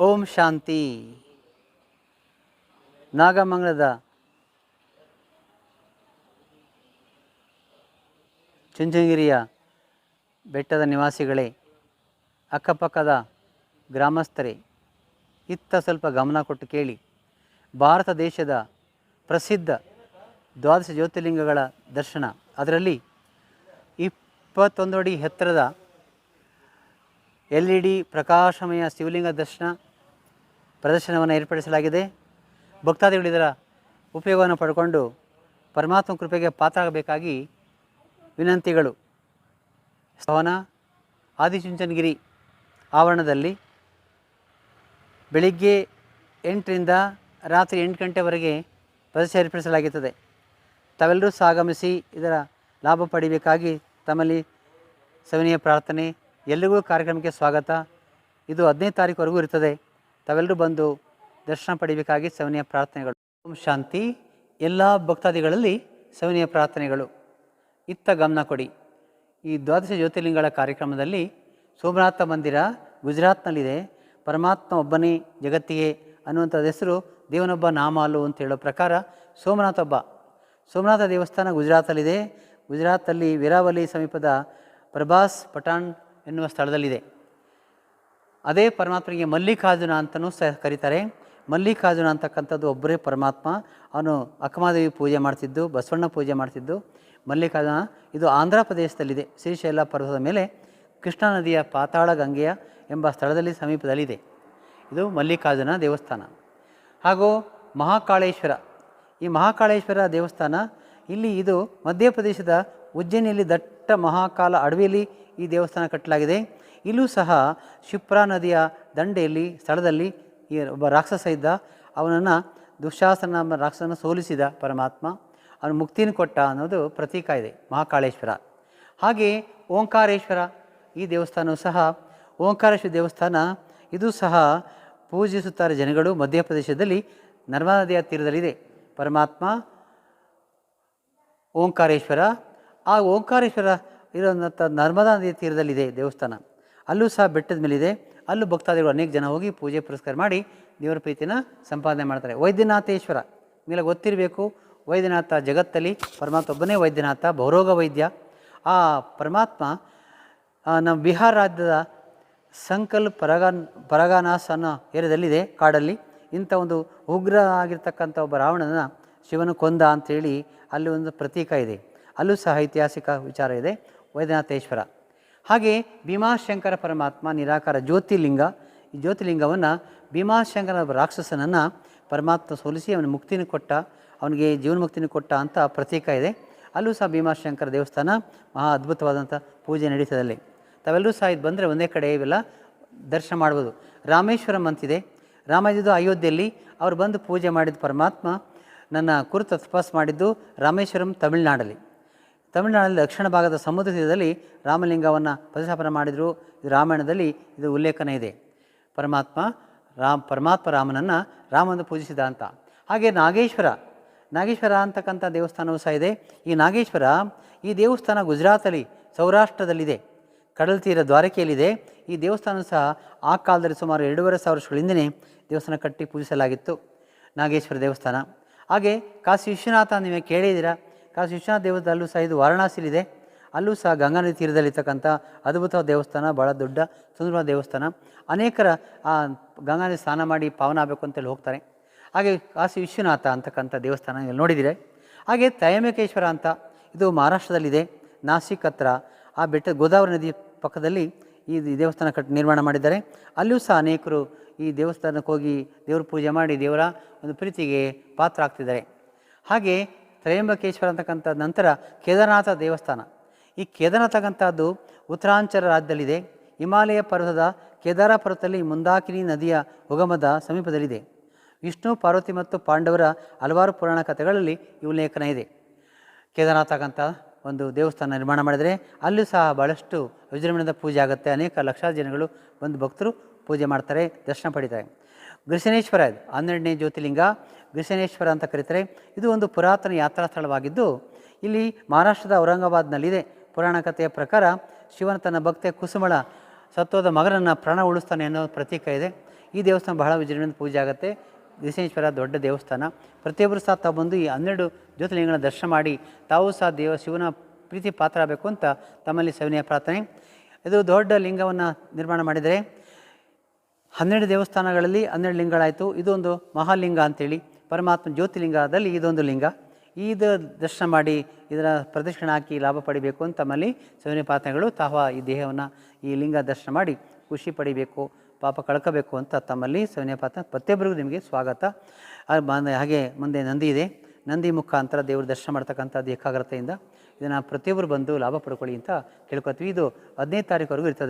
ಓಂ ಶಾಂತಿ. ನಾಗಮಂಗಲದ ಚುಂಚನಗಿರಿಯ ಬೆಟ್ಟದ ನಿವಾಸಿಗಳೇ, ಅಕ್ಕಪಕ್ಕದ ಗ್ರಾಮಸ್ಥರೇ, ಇತ್ತ ಸ್ವಲ್ಪ ಗಮನ ಕೊಟ್ಟು ಕೇಳಿ. ಭಾರತ ದೇಶದ ಪ್ರಸಿದ್ಧ ದ್ವಾದಶ ಜ್ಯೋತಿರ್ಲಿಂಗಗಳ ದರ್ಶನ. ಅದರಲ್ಲಿ ಇಪ್ಪತ್ತೊಂದು ಅಡಿ ಎತ್ತರದ ಎಲ್ ಇ ಡಿ ಪ್ರಕಾಶಮಯ ಶಿವಲಿಂಗ ದರ್ಶನ ಪ್ರದರ್ಶನವನ್ನು ಏರ್ಪಡಿಸಲಾಗಿದೆ. ಭಕ್ತಾದಿಗಳು ಇದರ ಉಪಯೋಗವನ್ನು ಪಡ್ಕೊಂಡು ಪರಮಾತ್ಮ ಕೃಪೆಗೆ ಪಾತ್ರ ಆಗಬೇಕಾಗಿ ವಿನಂತಿಗಳು. ಸವನ, ಆದಿಚುಂಚನಗಿರಿ ಆವರಣದಲ್ಲಿ ಬೆಳಿಗ್ಗೆ ಎಂಟರಿಂದ ರಾತ್ರಿ ಎಂಟು ಗಂಟೆವರೆಗೆ ಪ್ರದರ್ಶನ ಏರ್ಪಡಿಸಲಾಗುತ್ತದೆ. ತಾವೆಲ್ಲರೂ ಸಾಗಮಿಸಿ ಇದರ ಲಾಭ ಪಡಿಬೇಕಾಗಿ ತಮ್ಮಲ್ಲಿ ಸವಿನೀಯ ಪ್ರಾರ್ಥನೆ ಎಲ್ಲರಿಗೂ ಕಾರ್ಯಕ್ರಮಕ್ಕೆ ಸ್ವಾಗತ. ಇದು ಹದಿನೈದು ತಾರೀಕುವರೆಗೂ ಇರ್ತದೆ ತಾವೆಲ್ಲರೂ ಬಂದು ದರ್ಶನ ಪಡಿಬೇಕಾಗಿ ಸವನಿಯ ಪ್ರಾರ್ಥನೆಗಳು. ಓಂ ಶಾಂತಿ. ಎಲ್ಲ ಭಕ್ತಾದಿಗಳಲ್ಲಿ ಸವನಿಯ ಪ್ರಾರ್ಥನೆಗಳು. ಇತ್ತ ಗಮನ ಕೊಡಿ. ಈ ದ್ವಾದಶ ಜ್ಯೋತಿರ್ಲಿಂಗಗಳ ಕಾರ್ಯಕ್ರಮದಲ್ಲಿ ಸೋಮನಾಥ ಮಂದಿರ ಗುಜರಾತ್ನಲ್ಲಿದೆ. ಪರಮಾತ್ಮ ಒಬ್ಬನೇ ಜಗತ್ತಿಗೆ ಅನ್ನುವಂಥದ್ದು ಹೆಸರು ದೇವನೊಬ್ಬ ನಾಮಾಲು ಅಂತ ಹೇಳೋ ಪ್ರಕಾರ ಸೋಮನಾಥ ಒಬ್ಬ. ಸೋಮನಾಥ ದೇವಸ್ಥಾನ ಗುಜರಾತಲ್ಲಿದೆ. ಗುಜರಾತಲ್ಲಿ ವೀರಾವಲಿ ಸಮೀಪದ ಪ್ರಭಾಸ್ ಪಠಾಣ್ ಎನ್ನುವ ಸ್ಥಳದಲ್ಲಿದೆ. ಅದೇ ಪರಮಾತ್ಮನಿಗೆ ಮಲ್ಲಿಕಾರ್ಜುನ ಅಂತಲೂ ಸಹ ಕರೀತಾರೆ. ಮಲ್ಲಿಕಾರ್ಜುನ ಅಂತಕ್ಕಂಥದ್ದು ಒಬ್ಬರೇ ಪರಮಾತ್ಮ. ಅವನು ಅಕ್ಕಮಾದೇವಿ ಪೂಜೆ ಮಾಡ್ತಿದ್ದು, ಬಸವಣ್ಣ ಪೂಜೆ ಮಾಡ್ತಿದ್ದು. ಮಲ್ಲಿಕಾರ್ಜುನ, ಇದು ಆಂಧ್ರ ಪ್ರದೇಶದಲ್ಲಿದೆ. ಶ್ರೀಶೈಲ ಪರ್ವತದ ಮೇಲೆ ಕೃಷ್ಣಾ ನದಿಯ ಪಾತಾಳ ಗಂಗೆಯ ಎಂಬ ಸ್ಥಳದಲ್ಲಿ ಸಮೀಪದಲ್ಲಿದೆ. ಇದು ಮಲ್ಲಿಕಾರ್ಜುನ ದೇವಸ್ಥಾನ. ಹಾಗೂ ಮಹಾಕಾಳೇಶ್ವರ. ಈ ಮಹಾಕಾಳೇಶ್ವರ ದೇವಸ್ಥಾನ, ಇಲ್ಲಿ ಇದು ಮಧ್ಯಪ್ರದೇಶದ ಉಜ್ಜಯಿನಿಯಲ್ಲಿ ದಟ್ಟ ಮಹಾಕಾಲ ಅಡವಿಯಲ್ಲಿ ಈ ದೇವಸ್ಥಾನ ಕಟ್ಟಲಾಗಿದೆ. ಇಲ್ಲೂ ಸಹ ಶಿಪ್ರಾ ನದಿಯ ದಂಡೆಯಲ್ಲಿ, ಸ್ಥಳದಲ್ಲಿ ಈ ಒಬ್ಬ ರಾಕ್ಷಸ ಇದ್ದ. ಅವನನ್ನು ದುಶಾಸನ ರಾಕ್ಷಸನ ಸೋಲಿಸಿದ ಪರಮಾತ್ಮ. ಅವನು ಮುಕ್ತಿನ ಕೊಟ್ಟ ಅನ್ನೋದು ಪ್ರತೀಕ ಇದೆ, ಮಹಾಕಾಳೇಶ್ವರ. ಹಾಗೆ ಓಂಕಾರೇಶ್ವರ ಈ ದೇವಸ್ಥಾನವು ಸಹ, ಓಂಕಾರೇಶ್ವರ ದೇವಸ್ಥಾನ ಇದು ಸಹ ಪೂಜಿಸುತ್ತಾರೆ ಜನಗಳು ಮಧ್ಯಪ್ರದೇಶದಲ್ಲಿ ನರ್ಮದಾ ನದಿಯ ತೀರದಲ್ಲಿದೆ. ಪರಮಾತ್ಮ, ಓಂಕಾರೇಶ್ವರ. ಆ ಓಂಕಾರೇಶ್ವರ ಇರೋಂಥ ನರ್ಮದಾ ನದಿಯ ತೀರದಲ್ಲಿದೆ ದೇವಸ್ಥಾನ. ಅಲ್ಲೂ ಸಹ ಬೆಟ್ಟದ ಮೇಲಿದೆ. ಅಲ್ಲೂ ಭಕ್ತಾದಿಗಳು ಅನೇಕ ಜನ ಹೋಗಿ ಪೂಜೆ ಪುರಸ್ಕಾರ ಮಾಡಿ ದೇವರ ಪ್ರೀತಿನ ಸಂಪಾದನೆ ಮಾಡ್ತಾರೆ. ವೈದ್ಯನಾಥೇಶ್ವರ ಮೇಲೆ ಗೊತ್ತಿರಬೇಕು, ವೈದ್ಯನಾಥ ಜಗತ್ತಲ್ಲಿ ಪರಮಾತ್ಮ ಒಬ್ಬನೇ ವೈದ್ಯನಾಥ, ಬಹುರೋಗ ವೈದ್ಯ. ಆ ಪರಮಾತ್ಮ ನಮ್ಮ ಬಿಹಾರ ರಾಜ್ಯದ ಸಂಕಲ್ ಪರಗಾನ್ ಪರಗಾನಾಸ್ ಅನ್ನೋ ಏರಿಯಾದಲ್ಲಿದೆ, ಕಾಡಲ್ಲಿ. ಇಂಥ ಒಂದು ಉಗ್ರ ಆಗಿರ್ತಕ್ಕಂಥ ಒಬ್ಬ ರಾವಣನ ಶಿವನು ಕೊಂದ ಅಂಥೇಳಿ ಅಲ್ಲಿ ಒಂದು ಪ್ರತೀಕ ಇದೆ. ಅಲ್ಲೂ ಸಹ ಐತಿಹಾಸಿಕ ವಿಚಾರ ಇದೆ. ವೈದ್ಯನಾಥೇಶ್ವರ. ಹಾಗೆ ಭೀಮಾಶಂಕರ ಪರಮಾತ್ಮ, ನಿರಾಕಾರ ಜ್ಯೋತಿರ್ಲಿಂಗ, ಈ ಜ್ಯೋತಿರ್ಲಿಂಗವನ್ನು ಭೀಮಾಶಂಕರ ರಾಕ್ಷಸನನ್ನು ಪರಮಾತ್ಮ ಸೋಲಿಸಿ ಅವನ ಮುಕ್ತಿನ ಕೊಟ್ಟ, ಅವನಿಗೆ ಜೀವನ ಮುಕ್ತಿನ ಕೊಟ್ಟ ಅಂತ ಪ್ರತೀಕ ಇದೆ. ಅಲ್ಲೂ ಸಹ ಭೀಮಾಶಂಕರ ದೇವಸ್ಥಾನ ಮಹಾ ಅದ್ಭುತವಾದಂಥ ಪೂಜೆ ನಡೀತದಲ್ಲಿ. ತಾವೆಲ್ಲರೂ ಸಹ ಇದು ಬಂದರೆ ಒಂದೇ ಕಡೆ ಇವೆಲ್ಲ ದರ್ಶನ ಮಾಡ್ಬೋದು. ರಾಮೇಶ್ವರಂ ಅಂತಿದೆ. ರಾಮಾಯಣದ ಅಯೋಧ್ಯೆಯಲ್ಲಿ ಅವರು ಬಂದು ಪೂಜೆ ಮಾಡಿದ ಪರಮಾತ್ಮ ನನ್ನ ಕುರಿತು ತಪಸ್ ಮಾಡಿದ್ದು ರಾಮೇಶ್ವರಂ ತಮಿಳುನಾಡಲ್ಲಿ. ತಮಿಳುನಾಡಲ್ಲಿ ದಕ್ಷಿಣ ಭಾಗದ ಸಮುದ್ರ ತೀರದಲ್ಲಿ ರಾಮಲಿಂಗವನ್ನು ಪ್ರತಿಷ್ಠಾಪನೆ ಮಾಡಿದರು. ಇದು ರಾಮಾಯಣದಲ್ಲಿ ಇದು ಉಲ್ಲೇಖನ ಇದೆ. ಪರಮಾತ್ಮ ರಾಮ್, ಪರಮಾತ್ಮ ರಾಮನನ್ನು ರಾಮನ ಪೂಜಿಸಿದ ಅಂತ. ಹಾಗೆ ನಾಗೇಶ್ವರ ನಾಗೇಶ್ವರ ಅಂತಕ್ಕಂಥ ದೇವಸ್ಥಾನವೂ ಸಹ ಇದೆ. ಈ ನಾಗೇಶ್ವರ ಈ ದೇವಸ್ಥಾನ ಗುಜರಾತಲ್ಲಿ, ಸೌರಾಷ್ಟ್ರದಲ್ಲಿದೆ. ಕಡಲ ತೀರ ದ್ವಾರಕೆಯಲ್ಲಿದೆ. ಈ ದೇವಸ್ಥಾನ ಸಹ ಆ ಕಾಲದಲ್ಲಿ ಸುಮಾರು ಎರಡೂವರೆ ಸಾವಿರ ವರ್ಷಗಳಿಂದನೇ ದೇವಸ್ಥಾನ ಕಟ್ಟಿ ಪೂಜಿಸಲಾಗಿತ್ತು. ನಾಗೇಶ್ವರ ದೇವಸ್ಥಾನ. ಹಾಗೆ ಕಾಶಿ ವಿಶ್ವನಾಥ ನೀವೇ ಕೇಳಿದ್ದೀರಾ? ಕಾಶಿ ವಿಶ್ವನಾಥ ದೇವಸ್ಥಾನ ಅಲ್ಲೂ ಸಹ ಇದು ವಾರಣಾಸಿಲಿದೆ. ಅಲ್ಲೂ ಸಹ ಗಂಗಾ ನದಿ ತೀರದಲ್ಲಿರ್ತಕ್ಕಂಥ ಅದ್ಭುತ ದೇವಸ್ಥಾನ ಭಾಳ ದೊಡ್ಡ ಸುಂದರವಾದ ದೇವಸ್ಥಾನ. ಅನೇಕರ ಆ ಗಂಗಾ ನದಿ ಸ್ನಾನ ಮಾಡಿ ಪಾವನ ಆಗಬೇಕು ಅಂತೇಳಿ ಹೋಗ್ತಾರೆ. ಹಾಗೆ ಕಾಶಿ ವಿಶ್ವನಾಥ ಅಂತಕ್ಕಂಥ ದೇವಸ್ಥಾನ ಇಲ್ಲಿ ನೋಡಿದ್ದೀರಿ ಹಾಗೆ ತಯಮೇಕೇಶ್ವರ ಅಂತ ಇದು ಮಹಾರಾಷ್ಟ್ರದಲ್ಲಿದೆ, ನಾಸಿಕ್ ಹತ್ರ. ಆ ಬೆಟ್ಟ ಗೋದಾವರಿ ನದಿ ಪಕ್ಕದಲ್ಲಿ ಈ ದೇವಸ್ಥಾನ ಕಟ್ ನಿರ್ಮಾಣ ಮಾಡಿದ್ದಾರೆ. ಅಲ್ಲಿಯೂ ಸಹ ಅನೇಕರು ಈ ದೇವಸ್ಥಾನಕ್ಕೆ ಹೋಗಿ ದೇವ್ರ ಪೂಜೆ ಮಾಡಿ ದೇವರ ಒಂದು ಪ್ರೀತಿಗೆ ಪಾತ್ರ ಆಗ್ತಿದ್ದಾರೆ. ಹಾಗೆ ತ್ರಯಂಬಕೇಶ್ವರ ಅಂತಕ್ಕಂಥ ನಂತರ ಕೇದಾರನಾಥ ದೇವಸ್ಥಾನ. ಈ ಕೇದಾರನಾಥ ಉತ್ತರಾಂಚಲ ರಾಜ್ಯದಲ್ಲಿದೆ. ಹಿಮಾಲಯ ಪರ್ವತದ ಕೇದಾರ ಪರ್ವತದಲ್ಲಿ ಮುಂದಾಕಿನಿ ನದಿಯ ಉಗಮದ ಸಮೀಪದಲ್ಲಿದೆ. ವಿಷ್ಣು, ಪಾರ್ವತಿ ಮತ್ತು ಪಾಂಡವರ ಹಲವಾರು ಪುರಾಣ ಕಥೆಗಳಲ್ಲಿ ಈ ಉಲ್ಲೇಖನ ಇದೆ. ಕೇದಾರನಾಥಕ್ಕಂಥ ಒಂದು ದೇವಸ್ಥಾನ ನಿರ್ಮಾಣ ಮಾಡಿದರೆ ಅಲ್ಲೂ ಸಹ ಭಾಳಷ್ಟು ವಿಜೃಂಭಣೆಯಿಂದ ಪೂಜೆ ಆಗುತ್ತೆ. ಅನೇಕ ಲಕ್ಷಾರು ಜನಗಳು ಬಂದು ಭಕ್ತರು ಪೂಜೆ ಮಾಡ್ತಾರೆ, ದರ್ಶನ ಪಡಿತಾರೆ. ಗೃಷನೇಶ್ವರ ಇದು. ಹನ್ನೆರಡನೇ ಜ್ಯೋತಿರ್ಲಿಂಗ. ಗೃಷನೇಶ್ವರ ಅಂತ ಕರೀತಾರೆ. ಇದು ಒಂದು ಪುರಾತನ ಯಾತ್ರಾ ಸ್ಥಳವಾಗಿದ್ದು, ಇಲ್ಲಿ ಮಹಾರಾಷ್ಟ್ರದ ಔರಂಗಾಬಾದ್ನಲ್ಲಿದೆ. ಪುರಾಣ ಕಥೆಯ ಪ್ರಕಾರ ಶಿವನ ತನ್ನ ಭಕ್ತೆ ಕುಸುಮಳ ಸತ್ವದ ಮಗನನ್ನು ಪ್ರಾಣ ಉಳಿಸ್ತಾನೆ ಅನ್ನೋ ಪ್ರತೀಕ ಇದೆ. ಈ ದೇವಸ್ಥಾನ ಬಹಳ ವಿಜೃಂಭಣೆಯಿಂದ ಪೂಜೆ ಆಗುತ್ತೆ. ದಿಸೇಶ್ವರ ದೊಡ್ಡ ದೇವಸ್ಥಾನ. ಪ್ರತಿಯೊಬ್ಬರು ಸಹ ತಾವು ಬಂದು ಈ ಹನ್ನೆರಡು ಜ್ಯೋತಿರ್ಲಿಂಗಗಳ ದರ್ಶನ ಮಾಡಿ, ತಾವು ಸಹ ದೇವ ಶಿವನ ಪ್ರೀತಿ ಪಾತ್ರ ಆಗಬೇಕು ಅಂತ ತಮ್ಮಲ್ಲಿ ಸವಿನಯ ಪ್ರಾರ್ಥನೆ. ಇದು ದೊಡ್ಡ ಲಿಂಗವನ್ನು ನಿರ್ಮಾಣ ಮಾಡಿದರೆ, ಹನ್ನೆರಡು ದೇವಸ್ಥಾನಗಳಲ್ಲಿ ಹನ್ನೆರಡು ಲಿಂಗಗಳಾಯಿತು. ಇದೊಂದು ಮಹಾಲಿಂಗ ಅಂತೇಳಿ. ಪರಮಾತ್ಮ ಜ್ಯೋತಿಲಿಂಗದಲ್ಲಿ ಇದೊಂದು ಲಿಂಗ. ಇದು ದರ್ಶನ ಮಾಡಿ ಇದರ ಪ್ರದರ್ಶನ ಹಾಕಿ ಲಾಭ ಪಡಿಬೇಕು ಅಂತ ತಮ್ಮಲ್ಲಿ ಸವಿನ ಪಾತ್ರಗಳು ತಾವ ಈ ದೇಹವನ್ನು ಈ ಲಿಂಗ ದರ್ಶನ ಮಾಡಿ ಖುಷಿ ಪಡಿಬೇಕು, ಪಾಪ ಕಳ್ಕೋಬೇಕು ಅಂತ ತಮ್ಮಲ್ಲಿ ಸವಿನ ಪಾತ್ರ ಪ್ರತಿಯೊಬ್ಬರಿಗೂ ನಿಮಗೆ ಸ್ವಾಗತ. ಹಾಗೆ ಮುಂದೆ ನಂದಿ ಇದೆ. ನಂದಿ ಮುಖಾಂತರ ದೇವರು ದರ್ಶನ ಮಾಡ್ತಕ್ಕಂಥದ್ದು ಏಕಾಗ್ರತೆಯಿಂದ ಇದನ್ನು ಪ್ರತಿಯೊಬ್ಬರು ಬಂದು ಲಾಭ ಪಡ್ಕೊಳ್ಳಿ ಅಂತ ಕೇಳ್ಕೊತೀವಿ. ಇದು ಹದಿನೈದು ತಾರೀಕುವರೆಗೂ ಇರ್ತದೆ.